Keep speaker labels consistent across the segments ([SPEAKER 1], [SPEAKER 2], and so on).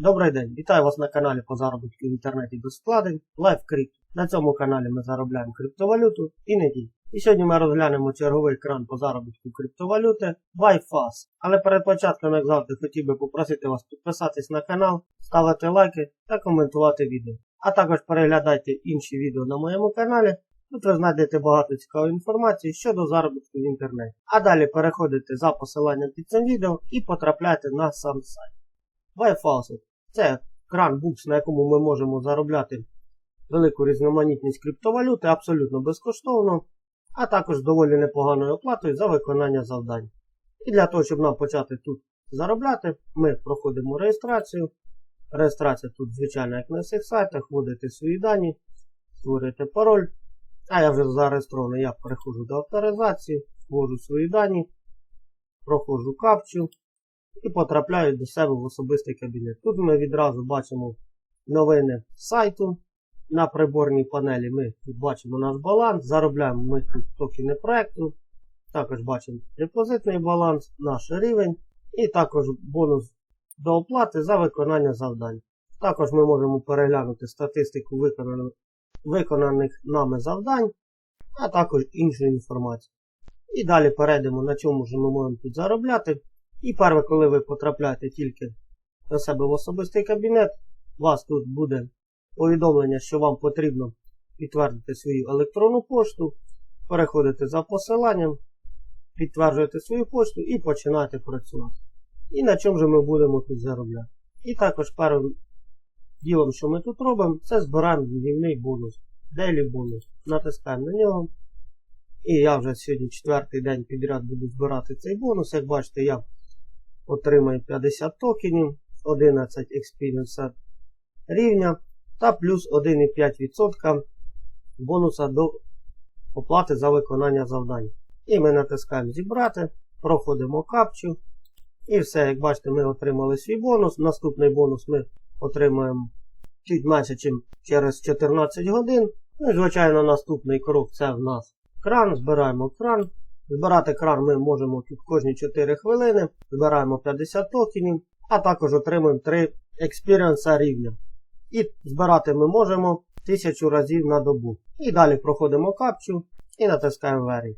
[SPEAKER 1] Добрий день, вітаю вас на каналі по заробітку в інтернеті без вкладень Live Crypto. На цьому каналі ми заробляємо криптовалюту і не тільки. І сьогодні ми розглянемо черговий кран по заробітку криптовалюти BuyFast. Але перед початком, як завжди, хотів би попросити вас підписатись на канал, ставити лайки та коментувати відео. А також переглядайте інші відео на моєму каналі. Тут ви знайдете багато цікавої інформації щодо заробітку в інтернеті. А далі переходите за посиланням під цим відео і потрапляйте на сам сайт. BuyFaucet це кран букс, на якому ми можемо заробляти велику різноманітність криптовалюти абсолютно безкоштовно, а також доволі непоганою оплатою за виконання завдань. І для того, щоб нам почати тут заробляти, ми проходимо реєстрацію. Реєстрація тут, звичайно, як на всіх сайтах, вводите свої дані, створюєте пароль. А я вже зареєстрований, я переходжу до авторизації, ввожу свої дані, проходжу капчу і потрапляю до себе в особистий кабінет. Тут ми відразу бачимо новини сайту. На приборній панелі ми тут бачимо наш баланс, заробляємо ми тут токени проекту. Також бачимо депозитний баланс, наш рівень і також бонус до оплати за виконання завдань. Також ми можемо переглянути статистику виконаних нами завдань, а також іншу інформацію. І далі перейдемо, на чому ж ми можемо тут заробляти. І перше, коли ви потрапляєте тільки до себе в особистий кабінет, вас тут буде повідомлення, що вам потрібно підтвердити свою електронну пошту, переходите за посиланням, підтверджуєте свою пошту і починаєте працювати. І на чому же ми будемо тут заробляти. І також першим ділом, що ми тут робимо, це збираємо днівний бонус. Daily бонус. Натискаємо на нього. І я вже сьогодні четвертий день підряд буду збирати цей бонус. Як бачите, я отримаю 50 токенів, 11 experience рівня та плюс 1,5% бонуса до оплати за виконання завдань. І ми натискаємо зібрати, проходимо капчу. І все, як бачите, ми отримали свій бонус. Наступний бонус ми отримаємо чуть менше, ніж через 14 годин. Ну і, звичайно, наступний крок це в нас кран. Збираємо кран. Збирати кран ми можемо тут кожні 4 хвилини. Збираємо 50 токенів, а також отримуємо 3 експіріенса рівня. І збирати ми можемо 1000 разів на добу. І далі проходимо капчу і натискаємо Very.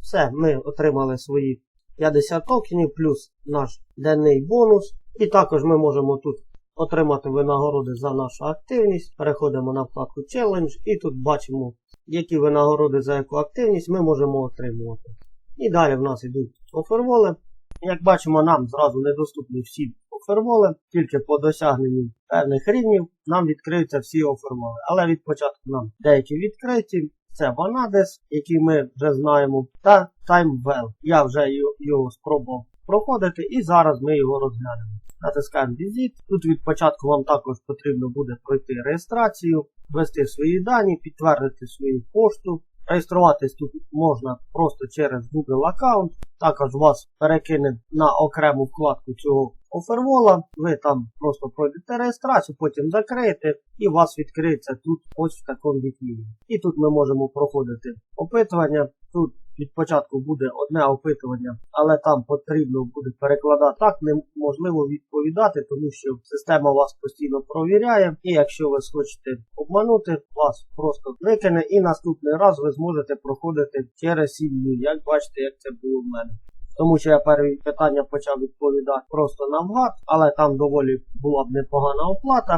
[SPEAKER 1] Все, ми отримали свої 50 токенів плюс наш денний бонус. І також ми можемо тут отримати винагороди за нашу активність. Переходимо на вкладку Challenge і тут бачимо, які винагороди за яку активність ми можемо отримувати. І далі в нас йдуть оферволи. Як бачимо, нам зразу недоступні всі оферволи, тільки по досягненню певних рівнів нам відкриються всі оферволи. Але від початку нам деякі відкриті. Це Ванадес, який ми вже знаємо, та TimeWell. Я вже його спробував проходити і зараз ми його розглянемо. Натискаємо Visit. Тут від початку вам також потрібно буде пройти реєстрацію, ввести свої дані, підтвердити свою пошту. Реєструватись тут можна просто через Google аккаунт. Також вас перекине на окрему вкладку цього офервола. Ви там просто пройдете реєстрацію, потім закриєте і у вас відкриється тут ось в такому вікні. І тут ми можемо проходити опитування. Тут від початку буде одне опитування, але там потрібно буде перекладати так, неможливо відповідати, тому що система вас постійно провіряє. І якщо ви хочете обманути, вас просто викине і наступний раз ви зможете проходити через сім'ю, як бачите, як це було в мене. Тому що я перші питання почав відповідати просто навгад, але там доволі була б непогана оплата.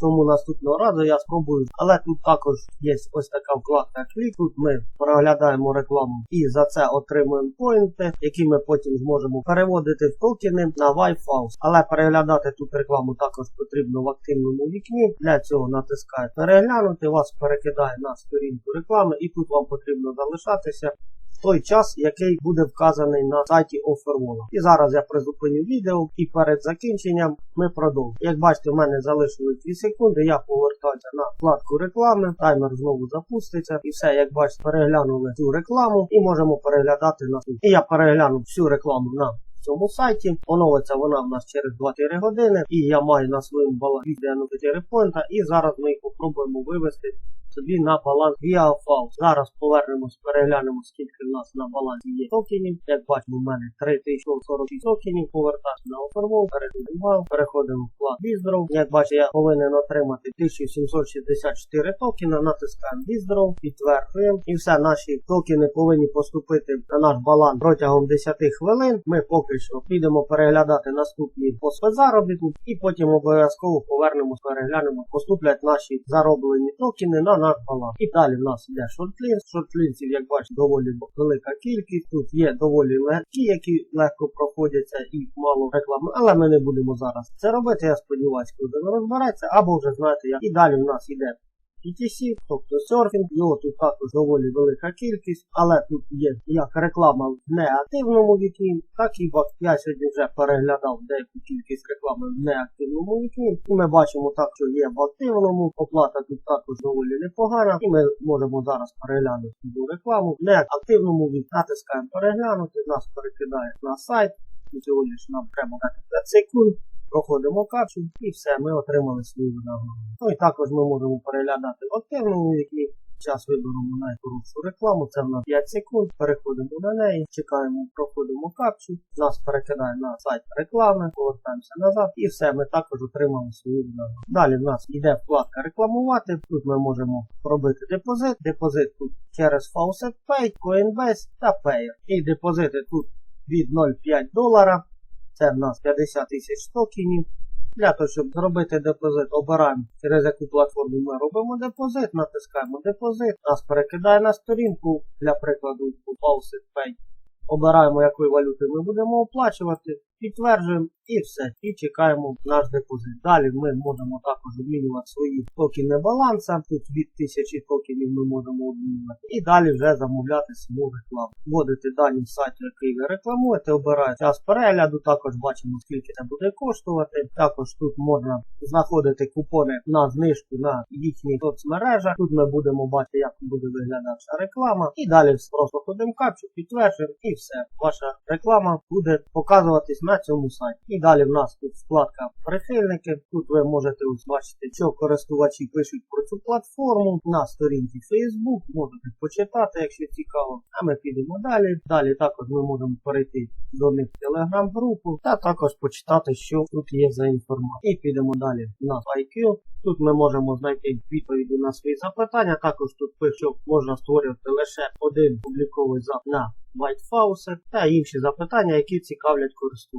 [SPEAKER 1] Тому наступного разу я спробую. Але тут також є ось така вкладка клік. Тут ми переглядаємо рекламу і за це отримуємо поінти, які ми потім зможемо переводити в токени на Wi-Fi. Але переглядати тут рекламу також потрібно в активному вікні. Для цього натискаєте переглянути, вас перекидає на сторінку реклами, і тут вам потрібно залишатися той час, який буде вказаний на сайті Offerwall. І зараз я призупиню відео і перед закінченням ми продовжимо. Як бачите, в мене залишилось 2 секунди, я повертаюся на вкладку реклами, таймер знову запуститься. І все, як бачите, переглянули цю рекламу і можемо переглядати на І я перегляну всю рекламу на цьому сайті. Оновиться вона в нас через 2-4 години. І я маю на своєму балансі 94 поінта. І зараз ми їх попробуємо вивести собі на баланс ViaFAL. Зараз повернемось, переглянемо, скільки в нас на балансі є токенів. Як бачимо, у мене 3046 токенів, повертаюся на офервол, переходимо, переходимо в вклад Віздоров. Як бачите, я повинен отримати 1764 токена, натискаємо Віздоров, підтверджуємо. І все, наші токени повинні поступити на наш баланс протягом 10 хвилин. Ми поки що підемо переглядати наступні пости заробітку і потім обов'язково повернемось, переглянемо, поступлять наші зароблені токени на наш баланс. І далі в нас йде шортлінс. Шортлінсів, як бачите, доволі велика кількість. Тут є доволі легкі, які легко проходяться і мало реклами, але ми не будемо зараз це робити. Я сподіваюся, коли ви розбереться, або вже знаєте як. І далі в нас йде PTC, тобто серфінг, його тут також доволі велика кількість, але тут є як реклама в неактивному вікні, так і бак. Я сьогодні вже переглядав деяку кількість реклами в неактивному вікні. І ми бачимо так, що є в активному, оплата тут також доволі непогана. І ми можемо зараз переглянути цю рекламу. В неактивному вікні натискаємо переглянути, нас перекидає на сайт. Цього лиш нам треба 5 секунд. Проходимо капчу і все, ми отримали свою винагороду. Ну і також ми можемо переглядати активному вікні. Час виберемо найкоротшу рекламу, це в нас 5 секунд, переходимо на неї, чекаємо, проходимо капчу, нас перекидає на сайт реклами, повертаємося назад і все, ми також отримали свою винагороду. Далі в нас йде вкладка рекламувати. Тут ми можемо пробити депозит. Депозит тут через Faucet Pay, Coinbase та Payer. І депозити тут від 0,5 долара. Це в нас 50 тисяч токенів. Для того, щоб зробити депозит, обираємо через яку платформу ми робимо депозит, натискаємо депозит, нас перекидає на сторінку, для прикладу у Pay. Обираємо, якою валютою ми будемо оплачувати, підтверджуємо і все. І чекаємо наш депозит. Далі ми можемо також обмінювати свої токени баланса. Тут від 1000 токенів ми можемо обмінювати. І далі вже замовляти саму рекламу. Вводити дані сайту, який ви рекламуєте, обираєте час перегляду, також бачимо, скільки це буде коштувати. Також тут можна знаходити купони на знижку на їхні соцмережах. Тут ми будемо бачити, як буде виглядати реклама. І далі просто ходимо капчу, підтверджуємо і все. Ваша реклама буде показуватись на цьому сайті. І далі в нас тут вкладка прихильники. Тут ви можете бачити, що користувачі пишуть про цю платформу на сторінці Facebook. Можете почитати, якщо цікаво. А ми підемо далі. Далі також ми можемо перейти до них в телеграм-групу та також почитати, що тут є за інформація. І підемо далі на IQ. Тут ми можемо знайти відповіді на свої запитання. Також тут пише, що можна створювати лише один публіковий запит на White та інші запитання, які цікавлять користувачів.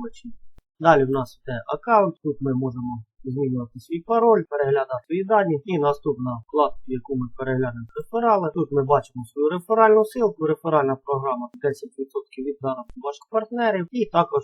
[SPEAKER 1] Далі в нас йде аккаунт, тут ми можемо змінювати свій пароль, переглядати свої дані. І наступна вкладка, яку ми переглянемо реферали. Тут ми бачимо свою реферальну силку, реферальна програма 10% від даних ваших партнерів і також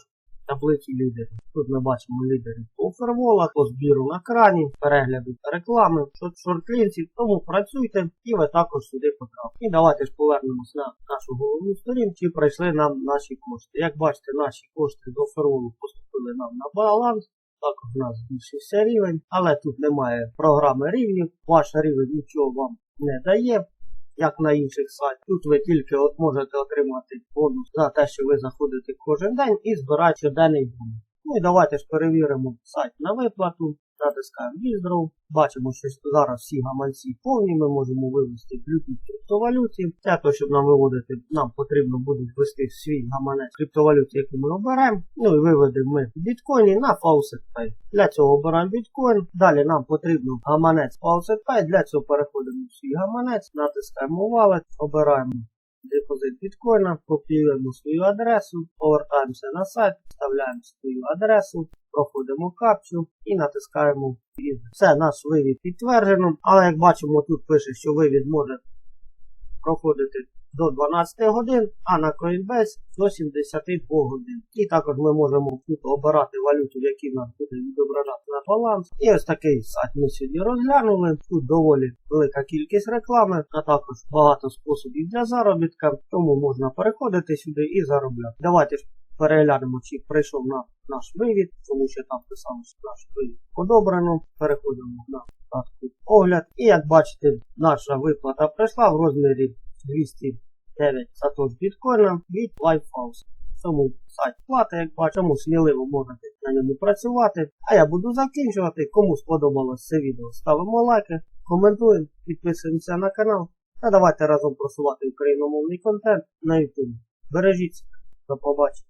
[SPEAKER 1] таблиці лідерів. Тут ми бачимо лідерів по оферволах, по збіру на крані, перегляду та реклами, шортлінців, тому працюйте і ви також сюди потрапите. І давайте ж повернемось на нашу головну сторінку, чи прийшли нам наші кошти. Як бачите, наші кошти з оферволу поступили нам на баланс. Також у нас збільшився рівень, але тут немає програми рівнів. Ваш рівень нічого вам не дає як на інших сайтах. Тут ви тільки от можете отримати бонус за те, що ви заходите кожен день і збираєте щоденний бонус. Ну і давайте ж перевіримо сайт на виплату. Натискаємо Віздров. Бачимо, що зараз всі гаманці повні, ми можемо вивести в криптовалюті. Для того, щоб нам виводити, нам потрібно буде ввести свій гаманець криптовалюті, яку ми оберемо. Ну і виведемо ми в біткоїні на Faucet Pay. Для цього обираємо біткоін. Далі нам потрібно гаманець Faucet Pay. Для цього переходимо в свій гаманець, натискаємо Wallet, обираємо депозит біткоїна, копіюємо свою адресу, повертаємося на сайт, вставляємо свою адресу, проходимо капчу і натискаємо вивід. Все, наш вивід підтверджено, але як бачимо, тут пише, що вивід може проходити до 12 годин, а на Coinbase до 72 годин. І також ми можемо тут обирати валюту, в якій нам буде відображати на баланс. І ось такий сайт ми сьогодні розглянули. Тут доволі велика кількість реклами, а також багато способів для заробітка, тому можна переходити сюди і заробляти. Давайте переглянемо, чи прийшов на наш вивід, тому що там писали, що наш вивід подобрано. Переходимо на вкладку огляд. І як бачите, наша виплата прийшла в розмірі 209 сатош біткоїна від LifeHouse. Цьому сайт плата, як бачимо, сміливо можете на ньому працювати. А я буду закінчувати. Кому сподобалось це відео, ставимо лайки, коментуємо, підписуємося на канал та давайте разом просувати україномовний контент на YouTube. Бережіться. До побачення.